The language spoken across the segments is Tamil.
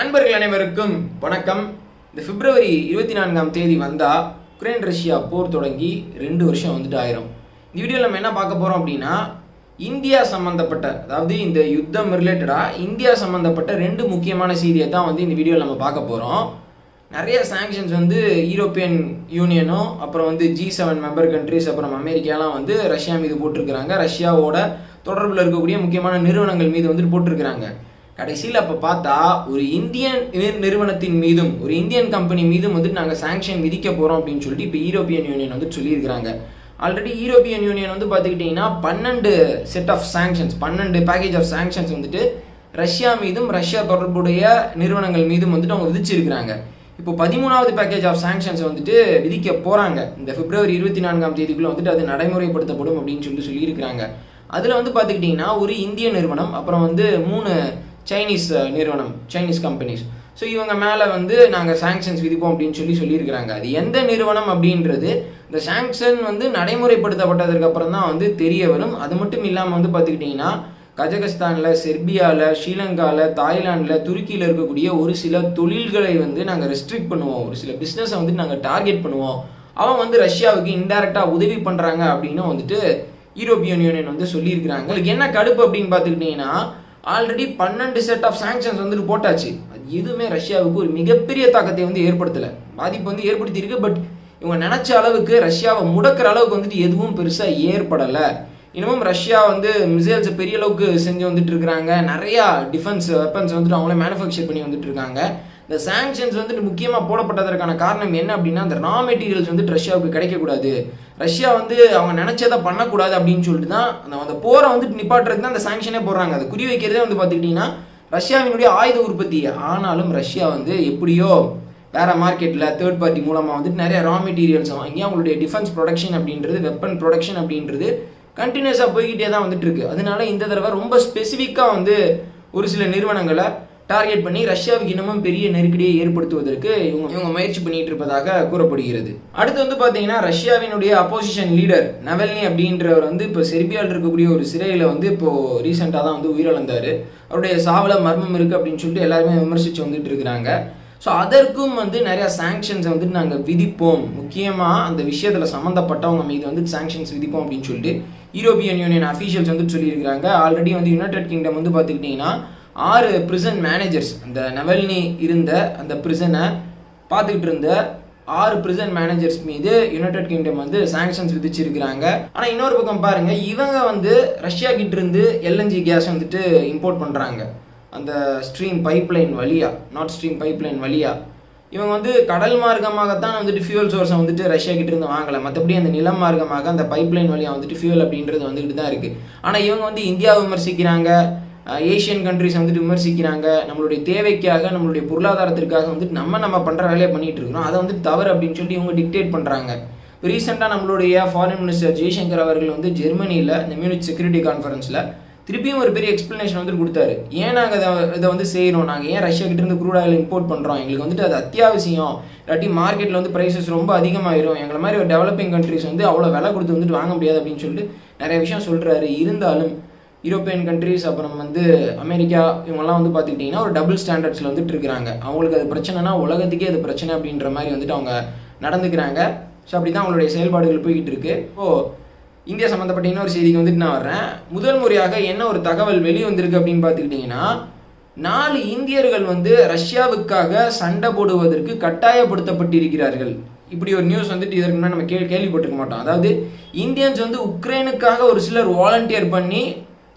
நண்பர்கள் அனைவருக்கும் வணக்கம். இந்த பிப்ரவரி இருபத்தி நான்காம் தேதி வந்தால் உக்ரைன் ரஷ்யா போர் தொடங்கி ரெண்டு வருஷம் வந்துட்டு ஆயிரும். இந்த வீடியோவில் நம்ம என்ன பார்க்க போகிறோம் அப்படின்னா இந்தியா சம்மந்தப்பட்ட அதாவது இந்த யுத்தம் ரிலேட்டடாக இந்தியா சம்மந்தப்பட்ட ரெண்டு முக்கியமான செய்தியை தான் வந்து இந்த வீடியோவில் நம்ம பார்க்க போகிறோம் நிறைய சாங்ஷன்ஸ் வந்து யூரோப்பியன் யூனியனும் அப்புறம் வந்து ஜி செவன் மெம்பர் கண்ட்ரிஸ் அப்புறம் அமெரிக்காலாம் வந்து ரஷ்யா மீது போட்டிருக்கிறாங்க. ரஷ்யாவோட தொடர்பில் இருக்கக்கூடிய முக்கியமான நிறுவனங்கள் மீது வந்துட்டு போட்டிருக்கிறாங்க. கடைசியில் அப்போ பார்த்தா ஒரு இந்தியன் நிறுவனத்தின் மீதும் ஒரு இந்தியன் கம்பெனி மீதும் வந்து நாங்கள் சாங்ஷன் விதிக்க போகிறோம் அப்படின்னு சொல்லிட்டு இப்போ யூரோப்பியன் யூனியன் வந்து சொல்லியிருக்கிறாங்க. ஆல்ரெடி யூரோப்பியன் யூனியன் வந்து பார்த்துக்கிட்டிங்கன்னா பன்னெண்டு செட் ஆஃப் சாங்ஷன்ஸ் பன்னெண்டு பேக்கேஜ் ஆஃப் சாங்ஷன்ஸ் வந்துட்டு ரஷ்யா மீதும் ரஷ்யா தொடர்புடைய நிறுவனங்கள் மீதும் வந்துட்டு அவங்க விதிச்சிருக்கிறாங்க. இப்போ பதிமூணாவது பேக்கேஜ் ஆஃப் சாங்ஷன்ஸ் வந்துட்டு விதிக்க போகிறாங்க இந்த பிப்ரவரி இருபத்தி நான்காம் தேதிக்குள்ளே வந்துட்டு அது நடைமுறைப்படுத்தப்படும் அப்படின்னு சொல்லிட்டு சொல்லியிருக்கிறாங்க. அதில் வந்து பார்த்துக்கிட்டிங்கன்னா ஒரு இந்திய நிறுவனம் அப்புறம் வந்து மூணு சைனீஸ் uh, நிறுவனம் சைனீஸ் கம்பெனிஸ் ஸோ இவங்க மேலே வந்து நாங்கள் சாங்ஷன்ஸ் விதிப்போம் அப்படின்னு சொல்லி சொல்லியிருக்கிறாங்க. அது எந்த நிறுவனம் அப்படின்றது இந்த சாங்ஷன் வந்து நடைமுறைப்படுத்தப்பட்டதுக்கப்புறம் தான் வந்து தெரிய வரும். அது மட்டும் இல்லாமல் வந்து பார்த்துக்கிட்டிங்கன்னா கஜகஸ்தானில் செர்பியாவில் ஸ்ரீலங்காவில் தாய்லாந்தில் துருக்கியில் இருக்கக்கூடிய ஒரு சில தொழில்களை வந்து நாங்கள் ரெஸ்ட்ரிக்ட் பண்ணுவோம். ஒரு சில பிஸ்னஸை வந்து நாங்கள் டார்கெட் பண்ணுவோம். அவன் வந்து ரஷ்யாவுக்கு இன்டைரக்டாக உதவி பண்ணுறாங்க அப்படின்னு வந்துட்டு யூரோப்பியன் யூனியன் வந்து சொல்லியிருக்கிறாங்க. உங்களுக்கு என்ன கடுப்பு அப்படின்னு பார்த்துக்கிட்டிங்கன்னா ஆல்ரெடி பன்னெண்டு செட் ஆஃப் சாங்ஷன்ஸ் வந்துட்டு போட்டாச்சு. அது எதுவுமே ரஷ்யாவுக்கு ஒரு மிகப்பெரிய தாக்கத்தை வந்து ஏற்படுத்தலை. பாதிப்பு வந்து ஏற்படுத்தியிருக்கு பட் இவங்க நினச்ச அளவுக்கு ரஷ்யாவை முடக்கிற அளவுக்கு வந்துட்டு எதுவும் பெருசாக ஏற்படலை. இன்னமும் ரஷ்யா வந்து மிசைல்ஸ் பெரிய அளவுக்கு செஞ்சு வந்துட்டு இருக்கிறாங்க. நிறையா டிஃபென்ஸ் வெப்பன்ஸ் வந்துட்டு அவங்களே மேனுஃபேக்சர் பண்ணி வந்துட்டு இருக்காங்க. இந்த சாங்ஷன்ஸ் வந்துட்டு முக்கியமாக போடப்பட்டதற்கான காரணம் என்ன அப்படின்னா அந்த ரா மெட்டீரியல்ஸ் வந்துட்டு ரஷ்யாவுக்கு கிடைக்கக்கூடாது. ரஷ்யா வந்து அவங்க நினைச்சதை பண்ணக்கூடாது அப்படின்னு சொல்லிட்டு தான் அந்த அந்த போரை வந்துட்டு நிப்பாட்டுறதுக்கு தான் அந்த சாங்ஷனே போடுறாங்க. அதை குறி வைக்கிறதே வந்து பார்த்துக்கிட்டிங்கன்னா ரஷ்யாவினுடைய ஆயுத உற்பத்தி. ஆனாலும் ரஷ்யா வந்து எப்படியோ வேற மார்க்கெட்டில் தேர்ட் பார்ட்டி மூலமாக வந்துட்டு நிறைய ரா மெட்டீரியல்ஸ் வாங்கி அவங்களுடைய டிஃபென்ஸ் ப்ரொடக்ஷன் அப்படின்றது வெப்பன் ப்ரொடக்ஷன் அப்படின்றது கண்டினியூஸாக போய்கிட்டே தான் வந்துட்டு இருக்கு. அதனால இந்த தடவை ரொம்ப ஸ்பெசிஃபிக்காக வந்து ஒரு சில நிறுவனங்களை டார்கெட் பண்ணி ரஷ்யாவுக்கு இன்னமும் பெரிய நெருக்கடியை ஏற்படுத்துவதற்கு இவங்க இவங்க முயற்சி பண்ணிட்டு இருப்பதாக கூறப்படுகிறது. அடுத்து வந்து பார்த்தீங்கன்னா ரஷ்யாவினுடைய அப்போசிஷன் லீடர் நவல்னி அப்படின்றவர் வந்து இப்போ செர்பியாவில் இருக்கக்கூடிய ஒரு சிறையில் வந்து இப்போ ரீசெண்டாக தான் வந்து உயிரிழந்தார். அவருடைய சாவல மர்மம் இருக்குது அப்படின்னு சொல்லிட்டு எல்லாருமே விமர்சித்து வந்துட்டு இருக்கிறாங்க. ஸோ அதற்கும் வந்து நிறையா சாங்ஷன்ஸை வந்துட்டு நாங்கள் விதிப்போம். முக்கியமாக அந்த விஷயத்தில் சம்மந்தப்பட்டவங்க மீது வந்து சாங்ஷன்ஸ் விதிப்போம் அப்படின்னு சொல்லிட்டு யூரோப்பியன் யூனியன் அஃபீஷியல்ஸ் வந்து சொல்லியிருக்கிறாங்க. ஆல்ரெடி வந்து யுனைடெட் கிங்டம் வந்து பார்த்துக்கிட்டிங்கன்னா ஆறு பிரிசன் மேனேஜர்ஸ் அந்த நவல்னி இருந்த அந்த பிரிசனை பார்த்துக்கிட்டு இருந்த ஆறு பிரிசன் மேனேஜர்ஸ் மீது யுனைடெட் கிங்டம் வந்து சாங்ஷன்ஸ் விதிச்சிருக்கிறாங்க. ஆனால் இன்னொரு பக்கம் பாருங்கள் இவங்க வந்து ரஷ்யா கிட்ட இருந்து எல்என்ஜி கேஸ் வந்துட்டு இம்போர்ட் பண்ணுறாங்க அந்த ஸ்ட்ரீம் பைப்லைன் வழியா நார்த் ஸ்ட்ரீம் பைப்லைன் வழியா. இவங்க வந்து கடல் மார்க்கமாகத்தான் வந்துட்டு ஃபியூல் சோர்ஸை வந்துட்டு ரஷ்யா கிட்ட இருந்து வாங்கலை. மற்றபடி அந்த நிலம் மார்க்கமாக அந்த பைப்லைன் வழியாக வந்துட்டு ஃபியூல் அப்படின்றது வந்துட்டு தான் இருக்குது ஆனால் இவங்க வந்து இந்தியா விமர்சிக்கிறாங்க. ஏஷியன் கண்ட்ரிஸ் வந்துட்டு விமர்சிக்கிறாங்க. நம்மளுடைய தேவைக்காக நம்மளுடைய பொருளாதாரத்திற்காக வந்துட்டு நம்ம நம்ம பண்ணுற வேலையை பண்ணிகிட்டு இருக்கிறோம். அதை வந்து தவறு அப்படின்னு சொல்லி இவங்க டிக்டேட் பண்ணுறாங்க இப்போ ரீசெண்டாக நம்மளுடைய ஃபாரின் மினிஸ்டர் ஜெய்சங்கர் அவர்கள் வந்து ஜெர்மனியில் இந்த மியூனிச் செக்யூரிட்டி கான்ஃபரன்ஸில் திருப்பியும் ஒரு பெரிய எக்ஸ்ப்ளனேஷன் வந்துட்டு கொடுத்தாரு. ஏன் நாங்கள் இதை இதை வந்து செய்கிறோம் நாங்கள் ஏன் ரஷ்யா கிட்ட இருந்து க்ரூட் ஆயில் இம்போர்ட் பண்ணுறோம் எங்களுக்கு வந்துட்டு அது அத்தியாவசியம். இல்லாட்டி மார்க்கெட்டில் வந்து ப்ரைஸஸ் ரொம்ப அதிகமாகிடும் எங்களை மாதிரி ஒரு டெவலப்பிங் கண்ட்ரிஸ் வந்து அவ்வளோ விலை கொடுத்து வந்துட்டு வாங்க முடியாது அப்படின்னு சொல்லிட்டு நிறைய விஷயம் சொல்கிறாரு இருந்தாலும் யூரோப்பியன் கண்ட்ரிஸ் அப்புறம் வந்து அமெரிக்கா இவங்கெல்லாம் வந்து பார்த்துக்கிட்டிங்கன்னா ஒரு டபுள் ஸ்டாண்டர்ட்ஸில் வந்துட்டு இருக்கிறாங்க. அவங்களுக்கு அது பிரச்சனைனா உலகத்துக்கே அது பிரச்சனை அப்படின்ற மாதிரி வந்துட்டு அவங்க நடந்துக்கிறாங்க. ஸோ அப்படி தான் அவங்களுடைய செயல்பாடுகள் போய்கிட்டு இருக்கு. இப்போது இந்தியா சம்மந்தப்பட்ட இன்னொரு செய்திக்கு வந்துட்டு நான் வர்றேன். முதல் முறையாக என்ன ஒரு தகவல் வெளியே வந்திருக்கு அப்படின்னு பார்த்துக்கிட்டிங்கன்னா நாலு இந்தியர்கள் வந்து ரஷ்யாவுக்காக சண்டை போடுவதற்கு கட்டாயப்படுத்தப்பட்டிருக்கிறார்கள். இப்படி ஒரு நியூஸ் வந்துட்டு இதற்கு முன்னாடி நம்ம கே கேள்விப்பட்டிருக்க மாட்டோம். அதாவது இந்தியன்ஸ் வந்து உக்ரைனுக்காக ஒரு சிலர் வாலண்டியர் பண்ணி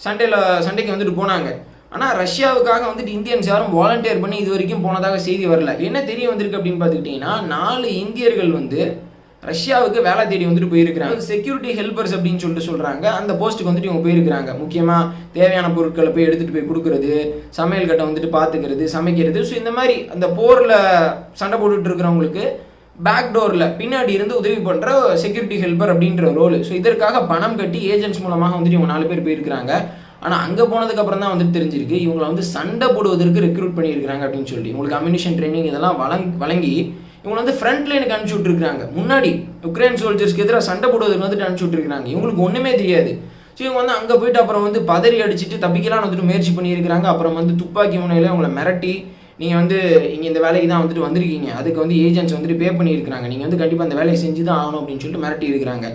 சண்டையில் சண்டைக்கு வந்துட்டு போனாங்க. ஆனால் ரஷ்யாவுக்காக வந்துட்டு இந்தியன்ஸ் யாரும் வாலண்டியர் பண்ணி இது வரைக்கும் போனதாக செய்தி வரல. என்ன தெரிய வந்திருக்கு அப்படின்னு பார்த்துக்கிட்டிங்கன்னா நாலு இந்தியர்கள் வந்து ரஷ்யாவுக்கு வேலை தேடி வந்துட்டு போயிருக்கிறாங்க. செக்யூரிட்டி ஹெல்பர்ஸ் அப்படின்னு சொல்லிட்டு சொல்கிறாங்க அந்த போஸ்ட்டுக்கு வந்துட்டு இவங்க போயிருக்கிறாங்க. முக்கியமாக தேவையான பொருட்களை போய் எடுத்துகிட்டு போய் கொடுக்கறது சமையல் கட்டை வந்துட்டு பார்த்துக்கிறது சமைக்கிறது. ஸோ இந்த மாதிரி அந்த போரில் சண்டை போட்டுட்டு இருக்கிறவங்களுக்கு பேக் டோரில் பின்னாடி இருந்து உதவி பண்ணுற செக்யூரிட்டி ஹெல்பர் அப்படின்ற ரோல் ஸோ இதற்காக பணம் கட்டி ஏஜென்ட்ஸ் மூலமாக வந்துட்டு இவங்க நாலு பேர் போயிருக்கிறாங்க. ஆனால் அங்கே போனதுக்கப்புறம் தான் வந்துட்டு தெரிஞ்சிருக்கு இவங்களை வந்து சண்டை போடுவதற்கு ரெக்ரூட் பண்ணியிருக்கிறாங்க அப்படின்னு சொல்லி உங்களுக்கு அம்யூனிஷன் ட்ரைனிங் இதெல்லாம் வழங் வழங்கி இவங்களை வந்து ஃப்ரண்ட் லைனுக்கு அனுப்பிச்சு விட்டுருக்காங்க முன்னாடி உக்ரைன் சோல்ஜர்ஸ்க்கு எதிராக சண்டை போடுவதற்கு வந்துட்டு அனுப்பிச்சு விட்டுருக்காங்க இவங்களுக்கு ஒன்றுமே தெரியாது. ஸோ இவங்க வந்து அங்கே போயிட்டு அப்புறம் வந்து பதறி அடிச்சுட்டு தப்பிக்கலாம் வந்துட்டு முயற்சி பண்ணியிருக்கிறாங்க. அப்புறம் வந்து துப்பாக்கி முனையில் அவங்கள மிரட்டி நீங்கள் வந்து இங்கே இந்த வேலைக்கு தான் வந்துட்டு வந்திருக்கீங்க. அதுக்கு வந்து ஏஜென்ட்ஸ் வந்துட்டு பே பண்ணியிருக்கிறாங்க. நீங்கள் வந்து கண்டிப்பாக அந்த வேலையை செஞ்சு தான் ஆகணும் அப்படின்னு சொல்லிட்டு மிரட்டி இருக்கிறாங்க.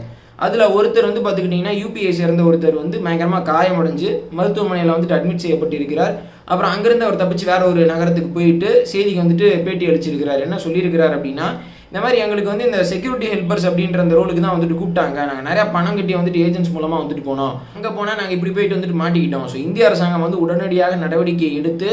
அதில் ஒருத்தர் வந்து பார்த்துக்கிட்டிங்கன்னா யூபிஐ சேர்ந்த ஒருத்தர் வந்து பயங்கரமாக காயமடைஞ்சு மருத்துவமனையில் வந்துட்டு அட்மிட் செய்யப்பட்டிருக்கிறார். அப்புறம் அங்கேருந்து அவர் தப்பிச்சு வேற ஒரு நகரத்துக்கு போயிட்டு செய்திக்கு வந்துட்டு பேட்டி அளிச்சிருக்கிறார். என்ன சொல்லியிருக்கிறார் அப்படின்னா இந்த மாதிரி எங்களுக்கு வந்து இந்த செக்யூரிட்டி ஹெல்பர்ஸ் அப்படின்ற அந்த ரோலுக்கு தான் வந்துட்டு கூப்பிட்டாங்க. நாங்கள் நிறையா பணம் கட்டி வந்துட்டு ஏஜென்ட்ஸ் மூலமாக வந்துட்டு போனோம். அங்கே போனால் நாங்கள் இப்படி போயிட்டு வந்துட்டு மாட்டிக்கிட்டோம். ஸோ இந்திய அரசாங்கம் வந்து உடனடியாக நடவடிக்கை எடுத்து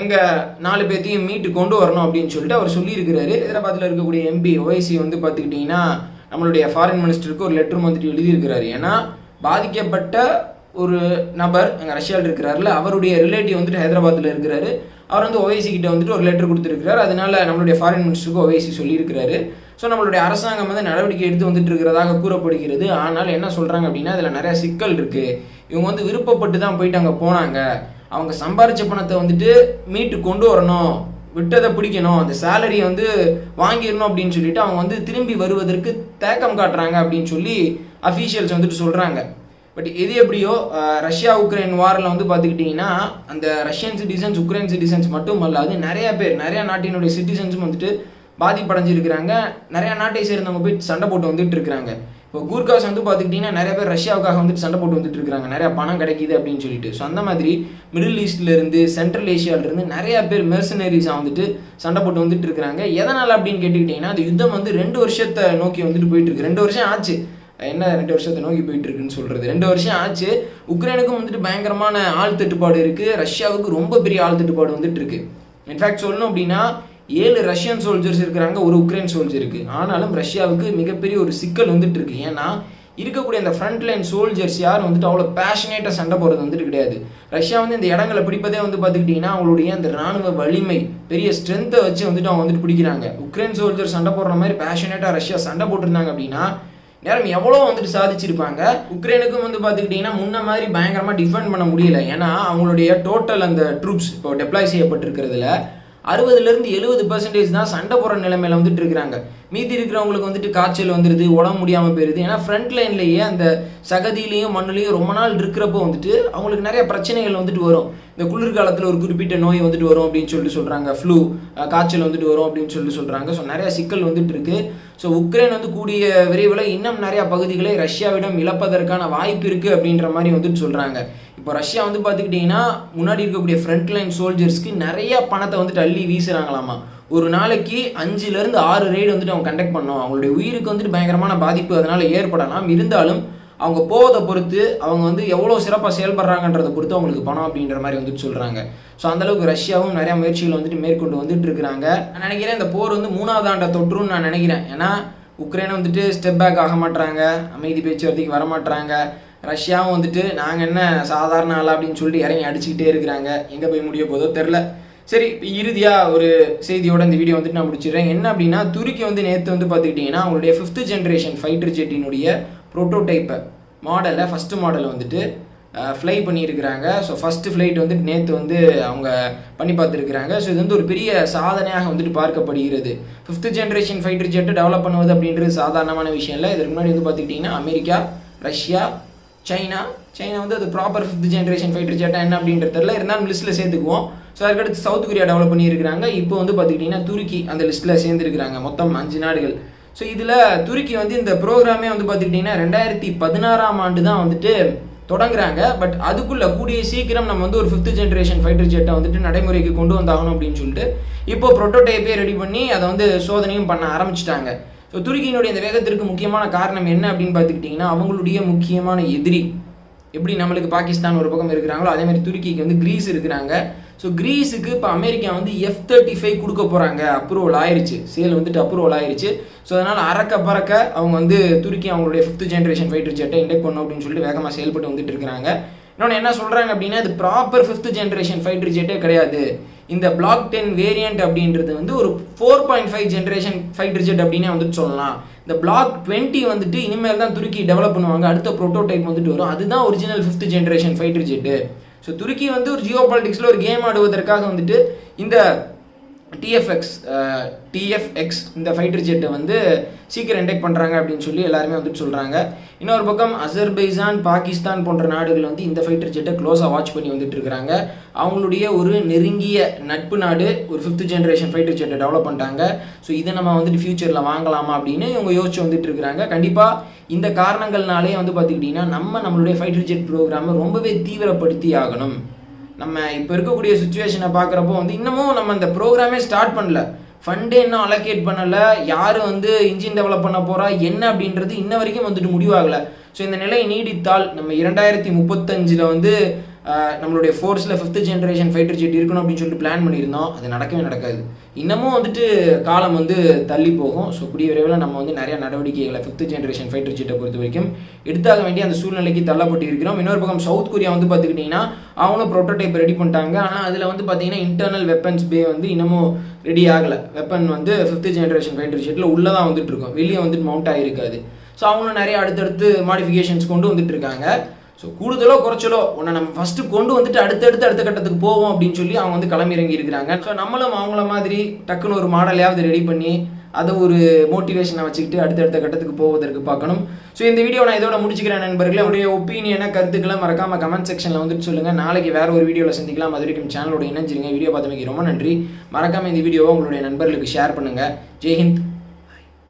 எங்கள் நாலு பேர்த்தையும் மீட்டு கொண்டு வரணும் அப்படின்னு சொல்லிட்டு அவர் சொல்லியிருக்கிறாரு. ஹைதராபாத்தில் இருக்கக்கூடிய எம்பி ஓஐசி வந்து பார்த்துக்கிட்டிங்கன்னா நம்மளுடைய ஃபாரின் மினிஸ்டருக்கு ஒரு லெட்டர் வந்துட்டு எழுதியிருக்கிறாரு. ஏன்னா பாதிக்கப்பட்ட ஒரு நபர் அங்கே ரஷ்யாவில் இருக்கிறாருல அவருடைய ரிலேட்டிவ் வந்துட்டு ஹைதராபாத்தில் இருக்கிறாரு. அவர் வந்து ஓவைசி கிட்ட வந்துட்டு ஒரு லெட்டர் கொடுத்துருக்கிறார். அதனால நம்மளுடைய ஃபாரின் மினிஸ்டருக்கு ஓவைசி சொல்லியிருக்கிறாரு. ஸோ நம்மளுடைய அரசாங்கம் வந்து நடவடிக்கை எடுத்து வந்துட்டு இருக்கிறதாக கூறப்படுகிறது. ஆனால் என்ன சொல்கிறாங்க அப்படின்னா அதில் நிறைய சிக்கல் இருக்குது இவங்க வந்து விருப்பப்பட்டு தான் போயிட்டு அங்கே போனாங்க. அவங்க சம்பாரிச்ச பணத்தை வந்துட்டு மீட்டு கொண்டு வரணும் விட்டதை பிடிக்கணும் அந்த சேலரியை வந்து வாங்கிடணும் அப்படின்னு சொல்லிட்டு அவங்க வந்து திரும்பி வருவதற்கு தேக்கம் காட்டுறாங்க அப்படின்னு சொல்லி அஃபீஷியல்ஸ் வந்துட்டு சொல்கிறாங்க பட் எது எப்படியோ ரஷ்யா உக்ரைன் வாரில் வந்து பார்த்துக்கிட்டிங்கன்னா அந்த ரஷ்யன் சிட்டிசன்ஸ் உக்ரைன் சிட்டிசன்ஸ் மட்டும் அல்லாது நிறைய பேர் நிறைய நாட்டினுடைய சிட்டிசன்ஸும் வந்துட்டு பாதிப்படைஞ்சிருக்கிறாங்க. நிறையா நாட்டை சேர்ந்தவங்க போய் சண்டை போட்டு வந்துட்டு இருக்கிறாங்க. இப்போ கூர்காஸ் வந்து பார்த்துக்கிட்டிங்கன்னா நிறைய பேர் ரஷ்யாவுக்காக வந்துட்டு சண்டை போட்டு வந்துட்டு இருக்காங்க. நிறைய பணம் கிடைக்குது அப்படின்னு சொல்லிட்டு. ஸோ அந்த மாதிரி மிடில் ஈஸ்ட்லேருந்து சென்ட்ரல் ஏஷியாவிலேருந்து நிறையா நிறைய பேர் மெர்சனரிஸாக வந்துட்டு சண்டை போட்டு வந்துட்டு இருக்காங்க. எதனால் அப்படின்னு கேட்டுக்கிட்டிங்கன்னா அந்த யுத்தம் வந்து ரெண்டு வருஷத்தை நோக்கி வந்துட்டு போயிட்டு இருக்கு. ரெண்டு வருஷம் ஆச்சு. என்ன ரெண்டு வருஷத்தை நோக்கி போயிட்டு இருக்குன்னு சொல்றது? ரெண்டு வருஷம் ஆச்சு. உக்ரைனுக்கும் வந்துட்டு பயங்கரமான ஆள் தட்டுப்பாடு இருக்கு. ரஷ்யாவுக்கு ரொம்ப பெரிய ஆள் தட்டுப்பாடு வந்துட்டு இருக்கு. இன்ஃபேக்ட் சொல்லணும் அப்படின்னா ஏழு ரஷ்யன் சோல்ஜர்ஸ் இருக்கிறாங்க ஒரு உக்ரைன் சோல்ஜர் இருக்குது ஆனாலும் ரஷ்யாவுக்கு மிகப்பெரிய ஒரு சிக்கல் வந்துட்டு இருக்கு. ஏன்னா இருக்கக்கூடிய அந்த ஃப்ரண்ட் லைன் சோல்ஜர்ஸ் யாரும் வந்துட்டு அவ்வளோ பேஷனேட்டாக சண்டை போகிறது வந்துட்டு கிடையாது. ரஷ்யா வந்து இந்த இடங்களை பிடிப்பதே வந்து பார்த்துக்கிட்டிங்கன்னா அவங்களுடைய அந்த ராணுவ வலிமை பெரிய ஸ்ட்ரென்த்தை வச்சு வந்துட்டு அவங்க வந்துட்டு பிடிக்கிறாங்க. உக்ரைன் சோல்ஜர் சண்டை போடுற மாதிரி பேஷனேட்டாக ரஷ்யா சண்டை போட்டிருந்தாங்க அப்படின்னா நேரம் எவ்வளோ வந்துட்டு சாதிச்சிருப்பாங்க. உக்ரைனுக்கும் வந்து பார்த்துக்கிட்டிங்கன்னா முன்ன மாதிரி பயங்கரமாக டிஃபெண்ட் பண்ண முடியல. ஏன்னா அவங்களுடைய டோட்டல் அந்த ட்ரூப்ஸ் இப்போ டெப்ளாய் செய்யப்பட்டிருக்கிறதுல அறுபதுலேருந்து எழுபது பர்சன்டேஜ் தான் சண்டை போகிற நிலைமையில் வந்துட்டு இருக்கிறாங்க. மீதி இருக்கிறவங்களுக்கு வந்துட்டு காய்ச்சல் வந்துடுது உடம்பு முடியாமல் போயிருது. ஏன்னா ஃப்ரண்ட் லைன்லேயே அந்த சகதியிலையும் மண்ணுலையும் ரொம்ப நாள் இருக்கிறப்போ வந்துட்டு அவங்களுக்கு நிறைய பிரச்சனைகள் வந்துட்டு வரும். இந்த குளிர்காலத்தில் ஒரு குறிப்பிட்ட நோய் வந்துட்டு வரும் அப்படின்னு சொல்லிட்டு சொல்கிறாங்க ஃப்ளூ காய்ச்சல் வந்துட்டு வரும் அப்படின்னு சொல்லிட்டு சொல்கிறாங்க ஸோ நிறைய சிக்கல் வந்துட்டு இருக்கு. ஸோ உக்ரைன் வந்து கூடிய விரைவில் இன்னும் நிறையா பகுதிகளை ரஷ்யாவிடம் இழப்பதற்கான வாய்ப்பு இருக்குது அப்படின்ற மாதிரி வந்துட்டு சொல்கிறாங்க இப்போ ரஷ்யா வந்து பார்த்துக்கிட்டிங்கன்னா முன்னாடி இருக்கக்கூடிய ஃப்ரண்ட் லைன் சோல்ஜர்ஸ்க்கு நிறைய பணத்தை வந்து அள்ளி வீசுறாங்களாமா. ஒரு நாளைக்கு அஞ்சுலேருந்து ஆறு ரைடு வந்துட்டு அவங்க கண்டக்ட் பண்ணோம் அவங்களுடைய உயிருக்கு வந்துட்டு பயங்கரமான பாதிப்பு அதனால் ஏற்படலாம். இருந்தாலும் அவங்க போவதை பொறுத்து அவங்க வந்து எவ்வளோ சிறப்பாக செயல்படுறாங்கன்றதை பொறுத்து அவங்களுக்கு பணம் அப்படின்ற மாதிரி வந்துட்டு சொல்கிறாங்க ஸோ அந்தளவுக்கு ரஷ்யாவும் நிறையா முயற்சிகள் வந்துட்டு மேற்கொண்டு வந்துட்டு இருக்கிறாங்க. நான் நினைக்கிறேன் இந்த போர் வந்து மூணாவது ஆண்டை தொற்றுன்னு நான் நினைக்கிறேன். ஏன்னா உக்ரைனை வந்துட்டு ஸ்டெப் பேக் ஆக மாட்டாங்க அமைதி பேச்சுவார்த்தைக்கு வர மாட்டாங்க ரஷ்யாவும் வந்துட்டு நாங்கள் என்ன சாதாரண ஆளா அப்படின்னு சொல்லிட்டு இறங்கி அடிச்சுக்கிட்டே இருக்கிறாங்க. எங்கே போய் முடிய போதோ தெரில சரி இப்போ இறுதியாக ஒரு செய்தியோட இந்த வீடியோ வந்துட்டு நான் முடிச்சிடுறேன். என்ன அப்படின்னா துருக்கி வந்து நேற்று வந்து பார்த்துக்கிட்டிங்கன்னா அவங்களுடைய ஃபிஃப்த் ஜென்ரேஷன் ஃபைட்டர் ஜெட்டினுடைய ப்ரோட்டோடைப்பை மாடலை ஃபஸ்ட்டு மாடலை வந்துட்டு ஃப்ளை பண்ணியிருக்கிறாங்க. ஸோ ஃபஸ்ட்டு ஃப்ளைட் வந்துட்டு நேற்று வந்து அவங்க பண்ணி பார்த்துருக்குறாங்க. ஸோ இது வந்து ஒரு பெரிய சாதனையாக வந்துட்டு பார்க்கப்படுகிறது. Fifth generation fighter jet develop பண்ணுவது அப்படின்றது சாதாரணமான விஷயம் இல்லை. இதுக்கு முன்னாடி வந்து பார்த்துக்கிட்டிங்கன்னா அமெரிக்கா ரஷ்யா சைனா. சைனா வந்து அது ப்ராப்பர் ஃபிஃப்த் ஜென்ரேஷன் ஃபைட்டர் ஜெட்டா என்ன அப்படின்றது தெரியல. இருந்தாலும் லிஸ்ட்டில் சேர்த்துக்குவோம். ஸோ அதுக்கடுத்து சவுத் கொரியா டெவலப் பண்ணியிருக்கிறாங்க. இப்போ வந்து பார்த்துக்கிட்டிங்கன்னா துருக்கி அந்த லிஸ்ட்டில் சேர்ந்துருக்கிறாங்க. மொத்தம் அஞ்சு நாடுகள். ஸோ இதில் துருக்கி வந்து இந்த ப்ரோக்ராமே வந்து பார்த்துக்கிட்டிங்கன்னா ரெண்டாயிரத்தி பதினாறாம் ஆண்டு தான் வந்துட்டு தொடங்குறாங்க. பட் அதுக்குள்ளே கூடிய சீக்கிரம் நம்ம வந்து ஒரு ஃபிஃப்த் ஜென்ரேஷன் ஃபைட்டர் ஜெட்டை வந்துட்டு நடைமுறைக்கு கொண்டு வந்தாகணும் அப்படின்னு சொல்லிட்டு இப்போ ப்ரோட்டோடைப்பே ரெடி பண்ணி அதை வந்து சோதனையும் பண்ண ஆரம்பிச்சிட்டாங்க. ஸோ துருக்கியினுடைய இந்த வேகத்திற்கு முக்கியமான காரணம் என்ன அப்படின்னு பார்த்துக்கிட்டிங்கன்னா அவங்களுடைய முக்கியமான எதிரி. எப்படி நம்மளுக்கு பாகிஸ்தான் ஒரு பக்கம் இருக்கிறாங்களோ அதே மாதிரி துருக்கிக்கு வந்து கிரீஸ் இருக்கிறாங்க. ஸோ கிரீஸுக்கு இப்போ அமெரிக்கா வந்து எஃப் தேர்ட்டி ஃபைவ் கொடுக்க போகிறாங்க அப்ரூவல் ஆயிடுச்சு சேல் வந்துட்டு அப்ரூவல் ஆயிடுச்சு ஸோ அதனால் அறக்க பறக்க அவங்க வந்து துருக்கி அவங்களுடைய ஃபிஃப்த் ஜென்ரேஷன் ஃபைட்டர் ஜெட்டை இண்டெக்ட் பண்ணணும் அப்படின்னு சொல்லிட்டு வேகமாக செயல்பட்டு வந்துட்டு இருக்கிறாங்க. இன்னொன்று என்ன சொல்கிறாங்க அப்படின்னா இது ப்ராப்பர் ஃபிஃப்த் ஜென்ரேஷன் ஃபைட்டர் ஜெட்டே கிடையாது. இந்த பிளாக் டென் வேரியண்ட் அப்படின்றது வந்து ஒரு four point five generation fighter jet அப்படின்னே வந்துட்டு சொல்லலாம். இந்த பிளாக் டுவெண்ட்டி வந்துட்டு இனிமேல் தான் துருக்கி டெவலப் பண்ணுவாங்க. அடுத்த ப்ரோட்டோடைப் வந்துட்டு வரும். அதுதான் original fifth generation fighter jet so துருக்கி வந்து ஒரு ஜியோ பாலிட்டிக்ஸில் ஒரு கேம் ஆடுவதற்காக வந்துட்டு இந்த டிஎஃப்எக்ஸ் டிஎஃப்எக்ஸ் இந்த ஃபைட்டர் ஜெட்டை வந்து சீக்கிரம் இன்டெக்ட் பண்ணுறாங்க அப்படின்னு சொல்லி எல்லாருமே வந்துட்டு சொல்கிறாங்க இன்னொரு பக்கம் அசர்பைசான் பாகிஸ்தான் போன்ற நாடுகள் வந்து இந்த ஃபைட்டர் ஜெட்டை க்ளோஸாக வாட்ச் பண்ணி வந்துட்டு இருக்கிறாங்க. அவங்களுடைய ஒரு நெருங்கிய நட்பு நாடு ஒரு ஃபிஃப்த் ஜென்ரேஷன் ஃபைட்டர் ஜெட்டை டெவலப் பண்ணிட்டாங்க. ஸோ இதை நம்ம வந்துட்டு ஃபியூச்சரில் வாங்கலாமா அப்படின்னு இவங்க யோசிச்சு வந்துட்டு இருக்கிறாங்க. கண்டிப்பாக இந்த காரணங்கள்னாலே வந்து பார்த்துக்கிட்டிங்கன்னா நம்ம நம்மளுடைய ஃபைட்டர் ஜெட் ப்ரோக்ராமை ரொம்பவே தீவிரப்படுத்தி ஆகணும். நம்ம இப்போ இருக்கக்கூடிய சுச்சுவேஷனை பார்க்குறப்போ வந்து இன்னமும் நம்ம இந்த ப்ரோக்ராமே ஸ்டார்ட் பண்ணல. ஃபண்டே இன்னும் அலோகேட் பண்ணலை. யார் வந்து இன்ஜின் டெவலப் பண்ண போகிறா என்ன அப்படின்றது இன்ன வரைக்கும் வந்துட்டு முடிவாகலை ஸோ இந்த நிலை நீடித்தால் நம்ம இரண்டாயிரத்தி முப்பத்தஞ்சில் வந்து நம்மளுடைய ஃபோர்ஸில் ஃபிஃப்த் ஜென்ரேஷன் ஃபைட்டர் ஜெட் இருக்கணும் அப்படின்னு சொல்லிட்டு பிளான் பண்ணியிருந்தோம். அது நடக்கவே நடக்காது. இன்னமும் வந்துட்டு காலம் வந்து தள்ளி போகும். ஸோ கூடிய விரைவில் நம்ம வந்து நிறைய நடவடிக்கைகளை ஃபிஃப்த் ஜென்ரேஷன் ஃபைட்டர் ஜெட்டை பொறுத்த வரைக்கும் எடுத்தாக வேண்டிய அந்த சூழ்நிலைக்கு தள்ளப்பட்டு இருக்கிறோம். இன்னொரு பக்கம் சவுத் கொரியா வந்து பார்த்துக்கிட்டிங்கன்னா அவங்களும் ப்ரோட்டோடைப் ரெடி பண்ணிட்டாங்க. ஆனால் அதில் வந்து பார்த்தீங்கன்னா இன்டர்னல் வெப்பன்ஸ் பே வந்து இன்னமும் ரெடி ஆகலை. வெப்பன் வந்து ஃபிஃப்த் ஜென்ரேஷன் ஃபைட்டர் ஜெட்டில் உள்ளே தான் வந்துட்டு இருக்கும். வெளியே வந்துட்டு மவுண்ட் ஆகிருக்காது ஸோ அவங்களும் நிறைய அடுத்தடுத்து மாடிஃபிகேஷன்ஸ் கொண்டு வந்துட்டு இருக்காங்க. ஸோ கூடுதலோ குறைச்சலோ உன்னை நம்ம ஃபஸ்ட்டு கொண்டு வந்துட்டு அடுத்தடுத்து அடுத்த கட்டத்துக்கு போவோம் அப்படின்னு சொல்லி அவங்க வந்து களமிறங்கி இருக்கிறாங்க. ஸோ நம்மளும் அவங்கள மாதிரி டக்குன்னு ஒரு மாடலையாவது ரெடி பண்ணி அதை ஒரு மோட்டிவேஷனை வச்சுக்கிட்டு அடுத்தடுத்த கட்டத்துக்கு போவதற்கு பார்க்கணும். ஸோ இந்த வீடியோ நான் இதோட முடிச்சுக்கிறேன் நண்பர்களே. உடைய ஒப்பீனியனை கருத்துக்களை மறக்காம கமெண்ட் செக்ஷனில் வந்துட்டு சொல்லுங்கள் நாளைக்கு வேறு ஒரு வீடியோவில் சந்திக்கலாம். அது வரைக்கும் சேனலோட இணைஞ்சிருங்க. வீடியோ பார்த்தமைக்கு ரொம்ப நன்றி. மறக்காமல் இந்த வீடியோவை உங்களுடைய நண்பர்களுக்கு ஷேர் பண்ணுங்கள் ஜெய்ஹிந்த்